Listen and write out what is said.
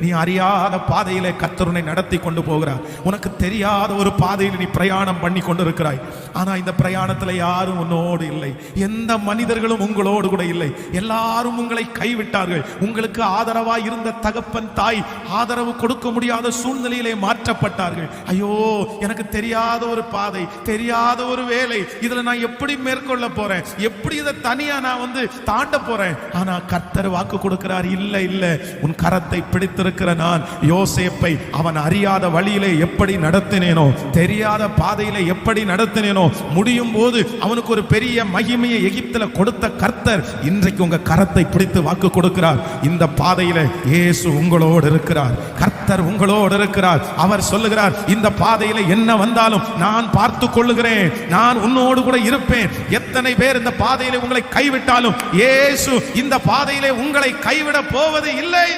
நீ அறியாத பாதையிலே கத்தருனை நடத்தி கொண்டு போகிறாய் உனக்கு தெரியாத ஒரு பாதையில் நீ பிரயாணம் பண்ணி கொண்டு இருக்கிறாய் ஆனா இந்த பிரயாணத்துல யாரும் உன்னோடு இல்லை. எந்த மனிதர்களும் உங்களோடு கூட இல்லை. எல்லாரும் உங்களை கைவிட்டார்கள். உங்களுக்கு ஆதரவாய் இருந்த தகப்பன் தாய் ஆதரவு கொடுக்க முடியாத சூழ்நிலையிலே மாற்றப்பட்டார்கள். ஐயோ எனக்கு தெரியாத ஒரு பாதை தெரியாத ஒரு வேலை. இதுல நான் எப்படி மேற்கொள்ள போறேன்? எப்படி இதை தனியா நான் வந்து தாண்ட போறேன்? ஆனா கர்த்தர் வாக்கு கொடுக்கிறார் இல்ல இல்ல உன் கரத்தை இருக்கிற நான் யோசேப்பை அவன் அறியாத வழியிலே எப்படி நடத்தினேனோ தெரியாத பாதையிலே எப்படி நடத்தினேனோ முடியும் போது அவனுக்கு ஒரு பெரிய மகிமையை எகிப்துல கொடுத்த கர்த்தர் இன்றைக்கு உங்க கரத்தை பிடித்து வாக்கு கொடுக்கிறார். இந்த பாதையில இயேசு உங்களோடு இருக்கிறார். கர்த்தர் உங்களோடு இருக்கிறார். அவர் சொல்லுகிறார் இந்த பாதையில என்ன வந்தாலும் நான் பார்த்து கொள்ளுகிறேன். நான் உன்னோடு கூட இருப்பேன். எத்தனை பேர் இந்த பாதையில உங்களை கைவிட்டாலும் இயேசு இந்த பாதையிலே உங்களை கைவிட போவது இல்லை